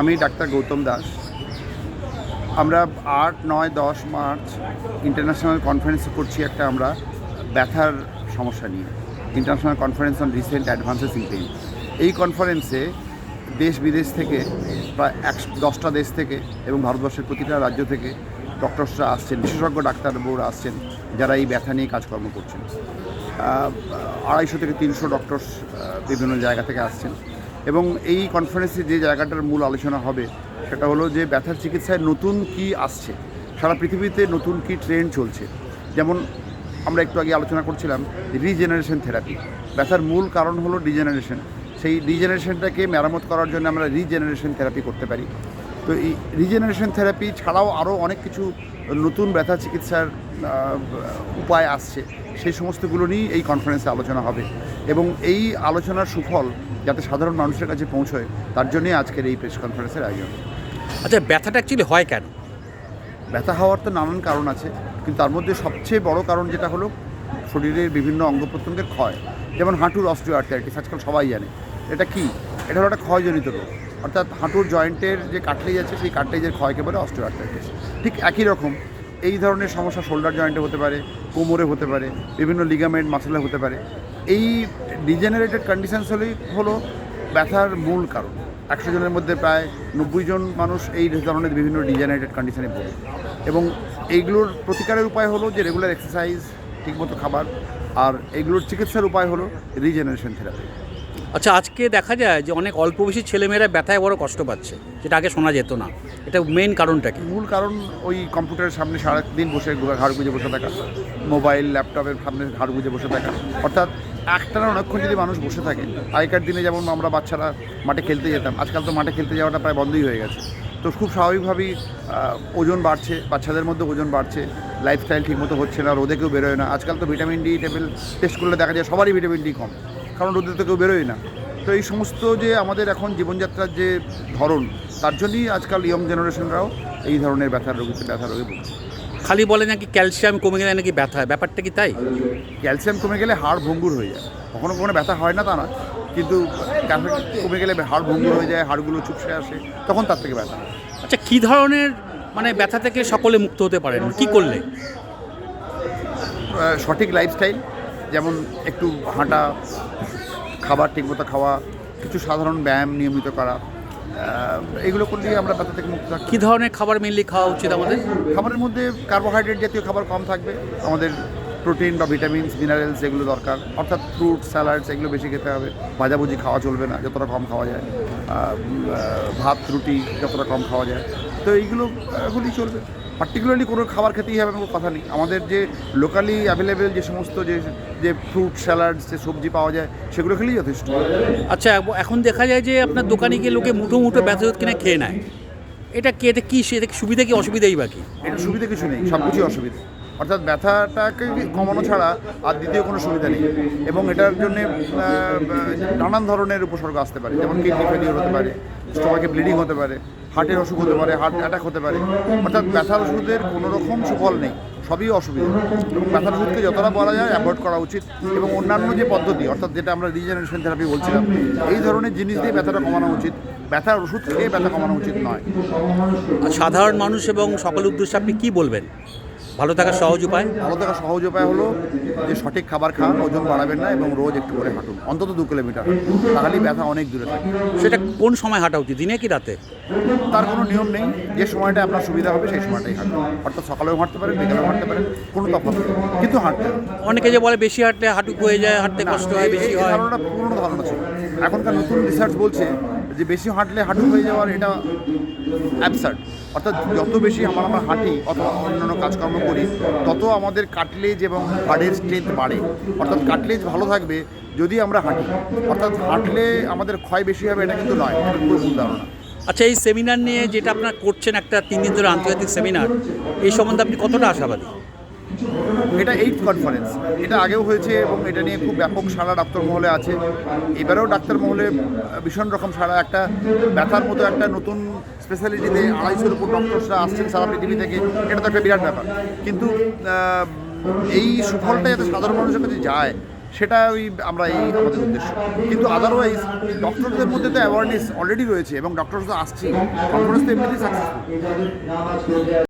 আমি ডাক্তার গৌতম দাস। আমরা আট, নয়, দশ মার্চ ইন্টারন্যাশনাল কনফারেন্স করছি একটা আমরা ব্যথার সমস্যা নিয়ে। International conference on recent advances in pain এই কনফারেন্সে দেশ বিদেশ থেকে প্রায় একশো, দশটা দেশ থেকে এবং ভারতবর্ষের প্রতিটা রাজ্য থেকে ডক্টরসরা আসছেন, বিশেষজ্ঞ ডাক্তারবাবুরা আসছেন যারা এই ব্যথা নিয়ে কাজকর্ম করছেন। আড়াইশো থেকে তিনশো ডক্টরস বিভিন্ন জায়গা থেকে আসছেন। এবং এই কনফারেন্সে যে জায়গাটার মূল আলোচনা হবে, সেটা হলো যে ব্যথার চিকিৎসায় নতুন কি আসছে? সারা পৃথিবীতে নতুন কি ট্রেন্ড চলছে? যেমন আমরা একটু আগে আলোচনা করছিলাম রিজেনারেশন থেরাপি ব্যথার মূল কারণ হলো ডিজেনারেশন সেই ডিজেনারেশনটাকে মেরামত করার জন্য আমরা রিজেনারেশন থেরাপি করতে পারি। তো এই রিজেনারেশন থেরাপি ছাড়াও আরও অনেক কিছু নতুন ব্যথা চিকিৎসার উপায় আসছে। সেই সমস্তগুলো নিয়েই এই কনফারেন্সে আলোচনা হবে। এবং এই আলোচনার সুফল যাতে সাধারণ মানুষের কাছে পৌঁছয় তার জন্যই আজকের এই প্রেস কনফারেন্সের আয়োজন। আচ্ছা ব্যথাটা অ্যাকচুয়ালি হয় কেন? ব্যথা হওয়ার তো নানান কারণ আছে কিন্তু তার মধ্যে সবচেয়ে বড় কারণ যেটা হলো শরীরের বিভিন্ন অঙ্গ প্রত্যঙ্গের ক্ষয়। যেমন হাঁটুর অস্ট্রিওআর্থাইটিস আজকাল সবাই জানে। এটা কি? এটা হলো একটা ক্ষয়জনিত রোগ। অর্থাৎ হাঁটুর জয়েন্টের যে কাটলেজ আছে সেই কাটলেজের ক্ষয়কে বলে অস্ট্রিওআর্থাইটিস ঠিক একই রকম এই ধরনের সমস্যা শোল্ডার জয়েন্টে হতে পারে, কোমরে হতে পারে, বিভিন্ন লিগামেন্ট মাসেলে হতে পারে। এই ডিজেনারেটেড কন্ডিশনস হলেই হলো ব্যথার মূল কারণ। একশো জনের মধ্যে প্রায় নব্বই জন মানুষ এই ধরনের বিভিন্ন ডিজেনারেটেড কন্ডিশনে ভোগে। এবং এইগুলোর প্রতিকারের উপায় হলো যে রেগুলার এক্সারসাইজ ঠিকমতো খাবার, আর এগুলোর চিকিৎসার উপায় হলো রিজেনারেশন থেরাপি আচ্ছা আজকে দেখা যায় যে অনেক অল্প বেশি ছেলেমেয়েরা ব্যথায় বড় কষ্ট পাচ্ছে, যেটা আগে শোনা যেত না। এটা মেইন কারণটা কি? মূল কারণ ওই কম্পিউটারের সামনে সারাদিন বসে ঘাড় গুঁজে বসে থাকা, মোবাইল, ল্যাপটপের সামনে ঘাড় গুঁজে বসে থাকা। অর্থাৎ একটানা অনেকক্ষণ যদি মানুষ বসে থাকে, আগেকার দিনে যেমন আমরা বাচ্চারা মাঠে খেলতে যেতাম, আজকাল তো মাঠে খেলতে যাওয়াটা প্রায় বন্ধই হয়ে গেছে। তো খুব স্বাভাবিকভাবেই ওজন বাড়ছে, বাচ্চাদের মধ্যে ওজন বাড়ছে লাইফস্টাইল ঠিকমতো হচ্ছে না, রোদে কেউ বেরোয় না। আজকাল তো ভিটামিন ডি টেবিল টেস্ট করলে দেখা যায় সবারই ভিটামিন ডি কম। কারণ রোদে তো কেউ বেরোয় না। তো এই সমস্ত যে আমাদের এখন জীবনযাত্রার যে ধরন তার জন্যই আজকাল ইয়ং জেনারেশনরাও এই ধরনের ব্যথার রোগীতে ব্যথা রোগে ভুগছে। খালি বলে নাকি ক্যালসিয়াম কমে গেলে নাকি ব্যথা হয় ব্যাপারটা কি তাই? ক্যালসিয়াম কমে গেলে হাড় ভঙ্গুর হয়ে যায়। কখনো কখনো ব্যথা হয় না তা না কিন্তু ক্যালসিয়াম কমে গেলে হাড় ভঙ্গুর হয়ে যায় হাড়গুলো চুপসে আসে তখন তার থেকে ব্যথা। হয়। আচ্ছা কী ধরনের মানে ব্যথা থেকে সকলে মুক্ত হতে পারেন? কি করলে? সঠিক লাইফস্টাইল যেমন একটু হাঁটা খাবার ঠিকমতো খাওয়া কিছু সাধারণ ব্যায়াম নিয়মিত করা এগুলো করলেই আমরা ব্যথা থেকে মুক্ত থাকি কি ধরনের খাবার মেনলি খাওয়া উচিত আমাদের? খাবারের মধ্যে কার্বোহাইড্রেট জাতীয় খাবার কম থাকবে। আমাদের প্রোটিন বা ভিটামিনস মিনারেলস এগুলো দরকার। অর্থাৎ ফ্রুট স্যালাডস এগুলো বেশি খেতে হবে। ভাজাভুজি খাওয়া চলবে না যতটা কম খাওয়া যায়। ভাত রুটি যতটা কম খাওয়া যায়। তো এইগুলো এগুলি চলবে। পার্টিকুলারলি কোনো খাবার খেতেই হবে কোনো কথা নেই। আমাদের যে লোকালি অ্যাভেলেবেল যে সমস্ত যে যে ফ্রুট স্যালাডস যে সবজি পাওয়া যায় সেগুলো খেলেই যথেষ্ট। আচ্ছা এখন দেখা যায় যে আপনার দোকানে গিয়ে লোকে মুঠো মুঠো ব্যথা কিনে খেয়ে নেয়। এটা কি এটা কী সেটা সুবিধা কি অসুবিধাই বা কি? এটা সুবিধা কিছু নেই সব কিছুই অসুবিধা। অর্থাৎ ব্যথাটাকে কমানো ছাড়া আর দ্বিতীয় কোনো সুবিধা নেই। এবং এটার জন্যে নানান ধরনের উপসর্গ আসতে পারে। যেমন কিডনি ফেলিওর হতে পারে স্টোমাকে ব্লিডিং হতে পারে। হার্টের অসুখ হতে পারে, হার্ট অ্যাটাক হতে পারে। অর্থাৎ ব্যথার ওষুধের কোনো রকম সুফল নেই, সবই অসুবিধা। এবং ব্যথার ওষুধকে যতটা বলা যায় অ্যাভয়েড করা উচিত এবং অন্যান্য যে পদ্ধতি, অর্থাৎ যেটা আমরা রিজেনারেশন থেরাপি বলছিলাম, এই ধরনের জিনিস দিয়ে ব্যথাটা কমানো উচিত। ব্যথার ওষুধ খেয়ে ব্যথা কমানো উচিত নয়। সাধারণ মানুষ এবং সকল উদ্দেশ্যে আপনি কী বলবেন? ভালো থাকার সহজ উপায়? ভালো থাকার সহজ উপায় হলো যে সঠিক খাবার খান ওজন বাড়াবেন না এবং রোজ একটু করে হাঁটুন। অন্তত দু কিলোমিটার তাহলেই ব্যথা অনেক দূরে থাকে। সেটা কোন সময় হাঁটা উচিত দিনে কি রাতে? তার কোনো নিয়ম নেই। যে সময়টা আপনার সুবিধা হবে সেই সময়টাই হাঁটুন। অর্থাৎ সকালেও হাঁটতে পারেন বিকালেও হাঁটতে পারেন কোনো তফাৎ নেই। কিন্তু হাঁটতে। অনেকে যে বলে বেশি হাঁটলে হাঁটু হয়ে যায় হাঁটতে কষ্ট হয় বেশি হয়। ধারণাটা পুরনো ধারণা ছিল। এখনকার নতুন রিসার্চ বলছে যে বেশি হাঁটলে হাঁটু হয়ে যাওয়ার এটা অ্যাবসার্ড অর্থাৎ যত বেশি আমরা আমরা হাঁটি অথবা অন্যান্য কাজকর্ম করি, তত আমাদের কাটলেজ এবং হাড়ের স্ট্রেংথ বাড়ে। অর্থাৎ কাটলেজ ভালো থাকবে যদি আমরা হাঁটি। অর্থাৎ হাঁটলে আমাদের ক্ষয় বেশি হবে এটা কিন্তু নয় পুরো ভুল ধারণা। আচ্ছা এই সেমিনার নিয়ে যেটা আপনার করছেন একটা তিন দিন ধরে আন্তর্জাতিক সেমিনার এই সম্বন্ধে আপনি কতটা আশাবাদী? এটা এইট কনফারেন্স এটা আগেও হয়েছে এবং এটা নিয়ে খুব ব্যাপক সারা ডাক্তার মহলে আছে। এবারেও ডাক্তার মহলে ভীষণ রকম সারা একটা ব্যথার মতো একটা নতুন স্পেশালিটিতে আড়াইশোর উপর ডক্টরসরা আসছেন সারা পৃথিবী থেকে। এটা তো একটা বিরাট ব্যাপার। কিন্তু এই সুফলটা যাতে সাধারণ মানুষের কাছে যায় সেটা ওই আমরা এই আমাদের উদ্দেশ্য। কিন্তু আদারওয়াইজ ডক্টরদের মধ্যে তো অ্যাওয়ারনেস অলরেডি রয়েছে এবং ডক্টর তো আসছে কনফারেন্স তো এমনিতেই সাকসেসফুল